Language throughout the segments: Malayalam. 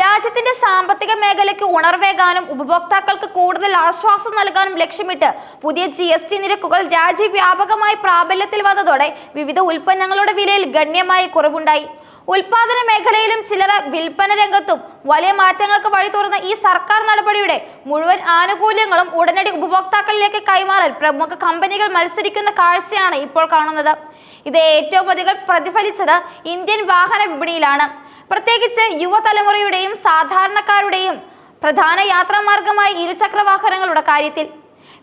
രാജ്യത്തിന്റെ സാമ്പത്തിക മേഖലയ്ക്ക് ഉണർവേകാനും ഉപഭോക്താക്കൾക്ക് കൂടുതൽ ആശ്വാസം നൽകാനും ലക്ഷ്യമിട്ട് പുതിയ ജി എസ് ടി നിരക്കുകൾ രാജ്യവ്യാപകമായി പ്രാബല്യത്തിൽ വന്നതോടെ വിവിധ ഉൽപ്പന്നങ്ങളുടെ വിലയിൽ ഗണ്യമായ കുറവുണ്ടായി. ഉൽപാദന മേഖലയിലും ചിലര വിൽപ്പന രംഗത്തും വലിയ മാറ്റങ്ങൾക്ക് വഴി തുറന്ന ഈ സർക്കാർ നടപടിയുടെ മുഴുവൻ ആനുകൂല്യങ്ങളും ഉടനടി ഉപഭോക്താക്കളിലേക്ക് കൈമാറാൻ പ്രമുഖ കമ്പനികൾ മത്സരിക്കുന്ന കാഴ്ചയാണ് ഇപ്പോൾ കാണുന്നത്. ഇത് ഏറ്റവും അധികം പ്രതിഫലിച്ചത് ഇന്ത്യൻ വാഹന വിപണിയിലാണ്. പ്രത്യേകിച്ച് യുവതലമുറയുടെയും സാധാരണക്കാരുടെയും പ്രധാന യാത്രാമാർഗമായ ഇരുചക്ര വാഹനങ്ങളുടെ കാര്യത്തിൽ.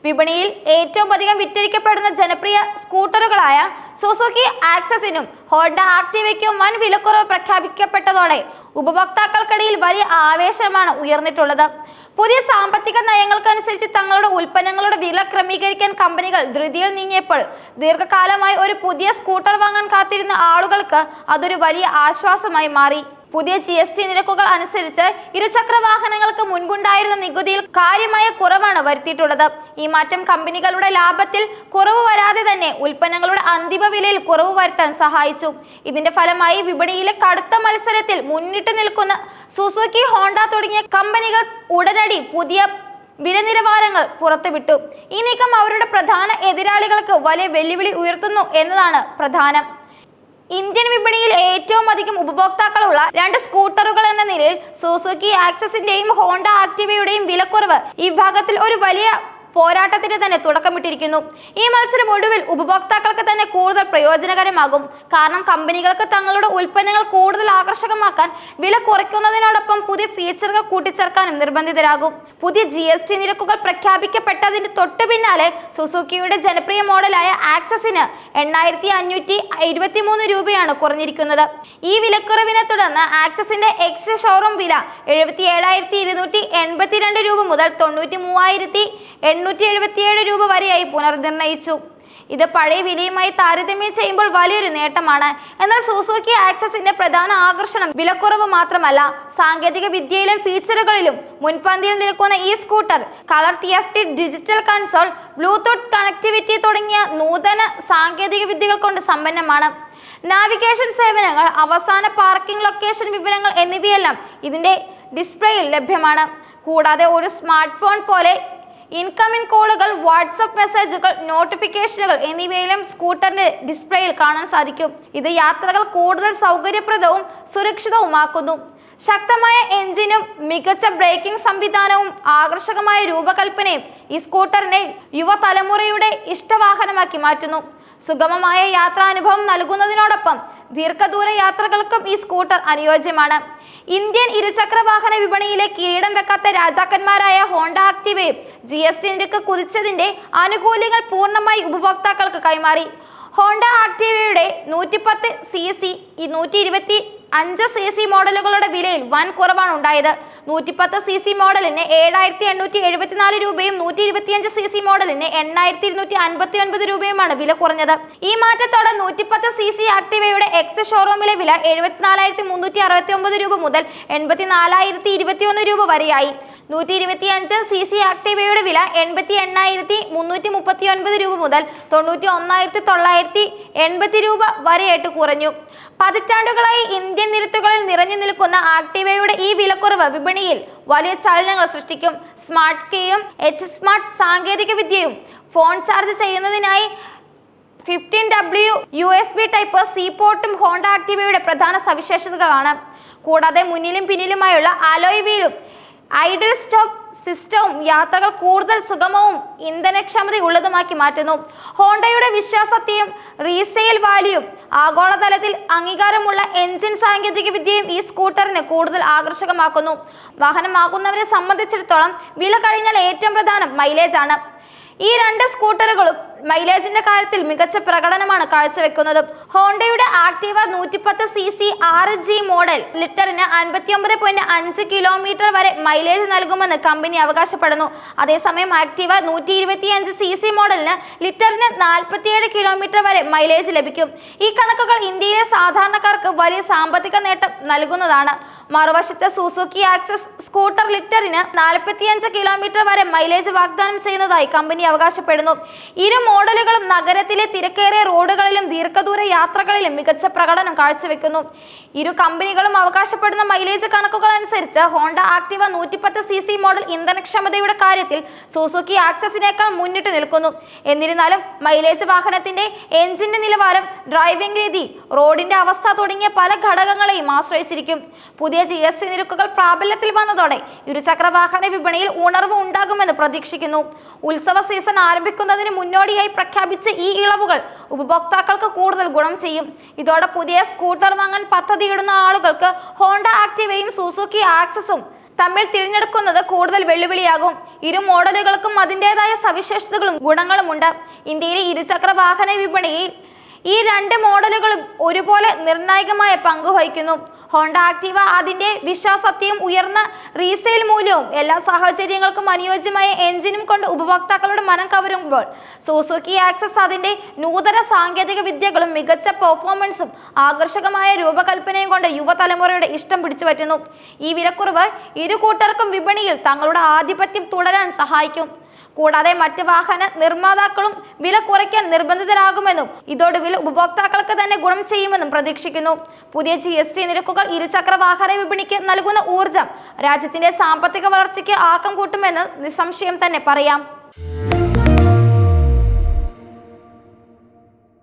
വിപണിയിൽ ഏറ്റവും അധികം വിറ്റഴിക്കപ്പെടുന്ന ജനപ്രിയ സ്കൂട്ടറുകളായ സുസുക്കി ആക്സസിനും ഹോണ്ട ആക്ടിവയ്ക്കും വൻ വിലക്കുറവ് പ്രഖ്യാപിക്കപ്പെട്ടതോടെ ഉപഭോക്താക്കൾക്കിടയിൽ വലിയ ആവേശമാണ് ഉയർന്നിട്ടുള്ളത്. പുതിയ സാമ്പത്തിക നയങ്ങൾക്കനുസരിച്ച് തങ്ങളുടെ ഉൽപ്പന്നങ്ങളുടെ വില ക്രമീകരിക്കാൻ കമ്പനികൾ ധൃതിയിൽ നീങ്ങിയപ്പോൾ ദീർഘകാലമായി ഒരു പുതിയ സ്കൂട്ടർ വാങ്ങാൻ കാത്തിരുന്ന ആളുകൾക്ക് അതൊരു വലിയ ആശ്വാസമായി മാറി. പുതിയ ജി എസ് ടി നിരക്കുകൾ അനുസരിച്ച് ഇരുചക്ര വാഹനങ്ങൾക്ക് മുൻപുണ്ടായിരുന്ന നികുതിയിൽ കാര്യമായ കുറവാണ് വരുത്തിയിട്ടുള്ളത്. ഈ മാറ്റം കമ്പനികളുടെ ലാഭത്തിൽ കുറവ് വരാതെ തന്നെ ഉൽപ്പന്നങ്ങളുടെ അന്തിമ വിലയിൽ കുറവ് വരുത്താൻ സഹായിച്ചു. ഇതിന്റെ ഫലമായി വിപണിയിലെ കടുത്ത മത്സരത്തിൽ മുന്നിട്ട് നിൽക്കുന്ന സുസുക്കി ഹോണ്ട തുടങ്ങിയ കമ്പനികൾ ഉടനടി പുതിയ വില നിലവാരങ്ങൾ പുറത്തുവിട്ടു. ഈ നീക്കം അവരുടെ പ്രധാന എതിരാളികൾക്ക് വലിയ വെല്ലുവിളി ഉയർത്തുന്നു എന്നതാണ് പ്രധാനം. ഇന്ത്യൻ വിപണിയിൽ ഏറ്റവും അധികം ഉപഭോക്താക്കളുള്ള രണ്ട് സ്കൂട്ടറുകൾ എന്ന നിലയിൽ സുസുക്കി ആക്സസിന്റെയും ഹോണ്ട ആക്ടിവയുടെയും വിലക്കുറവ് ഈ ഭാഗത്തിൽ ഒരു വലിയ പോരാട്ടത്തിന് തന്നെ തുടക്കമിട്ടിരിക്കുന്നു. ഈ മത്സരം ഒടുവിൽ ഉപഭോക്താക്കൾക്ക് തന്നെ കൂടുതൽ പ്രയോജനകരമാകും. കാരണം കമ്പനികൾക്ക് തങ്ങളുടെ ഉൽപ്പന്നങ്ങൾ കൂടുതൽ ആകർഷകമാക്കാൻ വില കുറയ്ക്കുന്നതിനോടൊപ്പം പുതിയ ഫീച്ചറുകൾ കൂട്ടിച്ചേർക്കാനും നിർബന്ധിതരാകും. പുതിയ ജി എസ് ടി നിരക്കുകൾ പ്രഖ്യാപിക്കപ്പെട്ടതിന് തൊട്ടു പിന്നാലെ സുസുക്കിയുടെ ജനപ്രിയ മോഡലായ ആക്സസിന് എണ്ണായിരത്തി അഞ്ഞൂറ്റി ഇരുപത്തി മൂന്ന് രൂപയാണ് കുറഞ്ഞിരിക്കുന്നത്. ഈ വിലക്കുറവിനെ തുടർന്ന് ആക്സസിന്റെ എക്സ് ഷോറൂം വില എഴുപത്തി ഏഴായിരത്തി ഇരുന്നൂറ്റി എൺപത്തിരണ്ട് രൂപ മുതൽ തൊണ്ണൂറ്റി മൂവായിരത്തി എണ്ണൂറ്റി എഴുപത്തിയേഴ് രൂപ വരെയായി പുനർനിർണയിച്ചു. ഇത് പഴയ വിലയുമായി താരതമ്യം ചെയ്യുമ്പോൾ വലിയൊരു നേട്ടമാണ്. എന്നാൽ സുസുക്കി ആക്സസിന്റെ പ്രധാന ആകർഷണം വിലക്കുറവ് മാത്രമല്ല സാങ്കേതിക വിദ്യയിലും ഫീച്ചറുകളിലും മുൻപന്തിയിൽ നിൽക്കുന്ന ഈ scooter colour T F T digital console Bluetooth connectivity തുടങ്ങിയ നൂതന സാങ്കേതിക വിദ്യകൾ കൊണ്ട് സമ്പന്നമാണ്. നാവിഗേഷൻ സേവനങ്ങൾ അവസാന പാർക്കിംഗ് ലൊക്കേഷൻ വിവരങ്ങൾ എന്നിവയെല്ലാം ഇതിന്റെ ഡിസ്പ്ലേയിൽ ലഭ്യമാണ്. കൂടാതെ ഒരു സ്മാർട്ട് ഫോൺ പോലെ ഇൻകമിംഗ് കോളുകൾ വാട്സപ്പ് മെസ്സേജുകൾ നോട്ടിഫിക്കേഷനുകൾ എന്നിവയിലും സ്കൂട്ടറിന്റെ ഡിസ്പ്ലേയിൽ കാണാൻ സാധിക്കും. ഇത് യാത്രകൾ കൂടുതൽ സൗകര്യപ്രദവും സുരക്ഷിതവുമാക്കുന്നു. ശക്തമായ എഞ്ചിനും മികച്ച ബ്രേക്കിംഗ് സംവിധാനവും ആകർഷകമായ രൂപകൽപ്പനയും ഈ സ്കൂട്ടറിനെ യുവതലമുറയുടെ ഇഷ്ടവാഹനമാക്കി മാറ്റുന്നു. സുഗമമായ യാത്രാനുഭവം നൽകുന്നതിനോടൊപ്പം ദീർഘദൂര യാത്രകൾക്കും ഈ സ്കൂട്ടർ അനുയോജ്യമാണ്. ഇന്ത്യൻ ഇരുചക്ര വാഹന വിപണിയിലെ കിരീടം വെക്കാത്ത രാജാക്കന്മാരായ ഹോണ്ട ആക്ടിവയും ജി എസ് ടി നിരക്ക് കുതിച്ചതിന്റെ ആനുകൂല്യങ്ങൾ പൂർണമായി ഉപഭോക്താക്കൾക്ക് കൈമാറി. ഹോണ്ട ആക്ടിവയുടെ നൂറ്റിപ്പത്ത് സി സി ഈ നൂറ്റി ഇരുപത്തി അഞ്ച് സി സി മോഡലുകളുടെ വിലയിൽ വൻ കുറവാണ് ഉണ്ടായത്. നൂറ്റിപ്പത്ത് സി സി മോഡലിന് ഏഴായിരത്തി എണ്ണൂറ്റി എഴുപത്തിനാല് രൂപയും നൂറ്റി ഇരുപത്തിയഞ്ച് സി സി മോഡലിന് എണ്ണായിരത്തി ഇരുന്നൂറ്റി അൻപത്തി ഒൻപത് രൂപയുമാണ് വില കുറഞ്ഞത്. ഈ മാറ്റത്തോടെ നൂറ്റിപ്പത്ത് സി സി ആക്ടിവയുടെ എക്സ് ഷോറൂമിലെ വില എഴുപത്തിനാലായിരത്തി മുന്നൂറ്റി അറുപത്തി ഒമ്പത് രൂപ മുതൽ എൺപത്തി നാലായിരത്തി ഇരുപത്തിയൊന്ന് രൂപ വരെയായി. നൂറ്റി ഇരുപത്തി അഞ്ച് സി സി ആക്ടിവയുടെ വില എൺപത്തി എണ്ണായിരത്തി മുന്നൂറ്റി മുപ്പത്തി ഒൻപത് രൂപ മുതൽ തൊണ്ണൂറ്റി ഒന്നായിരത്തി തൊള്ളായിരത്തി എൺപത്തി രൂപ വരെയായിട്ട് കുറഞ്ഞു. പതിറ്റാണ്ടുകളായി ഇന്ത്യൻ നിരത്തുകളിൽ നിറഞ്ഞു നിൽക്കുന്ന ആക്ടിവയുടെ ഈ വിലക്കുറവ് വിപണിയിൽ വലിയ ചലനങ്ങൾ സൃഷ്ടിക്കും. സ്മാർട്ട് കീയും എച്ച് സ്മാർട്ട് സാങ്കേതിക വിദ്യയും ഫോൺ ചാർജ് ചെയ്യുന്നതിനായി fifteen W U S B type C പോർട്ടും Honda ആക്ടിവയുടെ പ്രധാന സവിശേഷതകളാണ്. കൂടാതെ മുന്നിലും പിന്നിലുമായുള്ള അലോയ് വീലും ഐഡിൽ സ്റ്റോപ്പ് സിസ്റ്റവും യാത്രകൾ കൂടുതൽ സുഗമവും ഇന്ധനക്ഷമത ഉള്ളതുമാക്കി മാറ്റുന്നു. ഹോണ്ടയുടെ വിശ്വാസത്തെയും റീസെയിൽ വാല്യൂയും ആഗോളതലത്തിൽ അംഗീകാരമുള്ള എഞ്ചിൻ സാങ്കേതിക വിദ്യയും ഈ സ്കൂട്ടറിന് കൂടുതൽ ആകർഷകമാക്കുന്നു. വാഹനമാകുന്നവരെ സംബന്ധിച്ചിടത്തോളം വില കഴിഞ്ഞാൽ ഏറ്റവും പ്രധാനം മൈലേജ് ആണ് ഈ രണ്ട് സ്കൂട്ടറുകളും മൈലേജിന്റെ കാര്യത്തിൽ മികച്ച പ്രകടനമാണ് കാഴ്ചവെക്കുന്നത്. ഹോണ്ടയുടെ ആക്ടീവ നൂറ്റിപ്പത്ത് സി സി ആറ് ജി മോഡൽ ലിറ്ററിന് അൻപത്തിയൊമ്പത് പോയിന്റ് അഞ്ച് കിലോമീറ്റർ വരെ മൈലേജ് നൽകുമെന്ന് കമ്പനി അവകാശപ്പെടുന്നു. അതേസമയം ആക്ടീവ നൂറ്റി ഇരുപത്തിയഞ്ച് സി സി മോഡലിന് ലിറ്ററിന് നാൽപ്പത്തിയേഴ് കിലോമീറ്റർ വരെ മൈലേജ് ലഭിക്കും. ഈ കണക്കുകൾ ഇന്ത്യയിലെ സാധാരണക്കാർക്ക് വലിയ സാമ്പത്തിക നേട്ടം നൽകുന്നതാണ്. മറുവശത്ത് സുസുക്കി ആക്സസ് സ്കൂട്ടർ ലിറ്ററിന് നാൽപ്പത്തിയഞ്ച് കിലോമീറ്റർ വരെ മൈലേജ് വാഗ്ദാനം ചെയ്യുന്നതായി കമ്പനി അവകാശപ്പെടുന്നു. ഇരു മോഡലുകളും നഗരത്തിലെ തിരക്കേറിയ റോഡുകളിലും ദീർഘദൂര യാത്രകളിലും മികച്ച പ്രകടനം കാഴ്ചവെക്കുന്നു. ഇരു കമ്പനികളും അവകാശപ്പെടുന്ന മൈലേജ് കണക്കുകൾ അനുസരിച്ച് ഹോണ്ട ആക്ടിവ നൂറ്റിപ്പത്ത് സി സി മോഡൽ ഇന്ധനക്ഷമതയുടെ കാര്യത്തിൽ സുസുക്കി ആക്സസിനേക്കാൾ മുന്നിട്ട് നിൽക്കുന്നു. എന്നിരുന്നാലും മൈലേജ് വാഹനത്തിന്റെ എഞ്ചിന്റെ നിലവാരം ഡ്രൈവിംഗ് രീതി റോഡിന്റെ അവസ്ഥ തുടങ്ങിയ പല ഘടകങ്ങളെയും ആശ്രയിച്ചിരിക്കും. പുതിയ ജി എസ് ടി നിരക്കുകൾ പ്രാബല്യത്തിൽ വന്നതോടെ ഇരുചക്ര വാഹന വിപണിയിൽ ഉണർവ് ഉണ്ടാകുമെന്ന് പ്രതീക്ഷിക്കുന്നു. ഉത്സവ സീസൺ ആരംഭിക്കുന്നതിന് മുന്നോടിയായി പ്രഖ്യാപിച്ച ഈ ഇളവുകൾ ഉപഭോക്താക്കൾക്ക് കൂടുതൽ ഗുണം ചെയ്യും. ഇതോടെ പുതിയ സ്കൂട്ടർ വാങ്ങാൻ പദ്ധതിയിടുന്ന ആളുകൾക്ക് ഹോണ്ട ആക്ടിവയും സുസുക്കി ആക്സസും തമ്മിൽ തിരഞ്ഞെടുക്കുന്നത് കൂടുതൽ വെല്ലുവിളിയാകും. ഇരു മോഡലുകൾക്കും അതിന്റെതായ സവിശേഷതകളും ഗുണങ്ങളുമുണ്ട്. ഇന്ത്യയിലെ ഇരുചക്ര വാഹന വിപണിയിൽ ഈ രണ്ട് മോഡലുകളും ഒരുപോലെ നിർണായകമായ പങ്ക് വഹിക്കുന്നു. ഹോണ്ട ആക്ടിവ അതിന്റെ വിശ്വാസത്തെയും ഉയർന്ന റീസെയിൽ മൂല്യവും എല്ലാ സാഹചര്യങ്ങൾക്കും അനുയോജ്യമായ എഞ്ചിനും കൊണ്ട് ഉപഭോക്താക്കളുടെ മനം കവരുമ്പോൾ സുസുക്കി ആക്സസ് അതിന്റെ നൂതന സാങ്കേതിക വിദ്യകളും മികച്ച പെർഫോമൻസും ആകർഷകമായ രൂപകൽപ്പനയും കൊണ്ട് യുവതലമുറയുടെ ഇഷ്ടം പിടിച്ചു പറ്റുന്നു. ഈ വിലക്കുറവ് ഇരു കൂട്ടർക്കും വിപണിയിൽ തങ്ങളുടെ ആധിപത്യം തുടരാൻ സഹായിക്കും. കൂടാതെ മറ്റ് വാഹന നിർമ്മാതാക്കളും വില കുറയ്ക്കാൻ നിർബന്ധിതരാകുമെന്നും ഇതോടെ വില ഉപഭോക്താക്കൾക്ക് തന്നെ ഗുണം ചെയ്യുമെന്നും പ്രതീക്ഷിക്കുന്നു. പുതിയ ജി എസ് ടി നിരക്കുകൾ ഇരുചക്ര വാഹന വിപണിക്ക് നൽകുന്ന ഊർജം രാജ്യത്തിന്റെ സാമ്പത്തിക വളർച്ചയ്ക്ക് ആക്കം കൂട്ടുമെന്ന് നിസ്സംശയം തന്നെ പറയാം.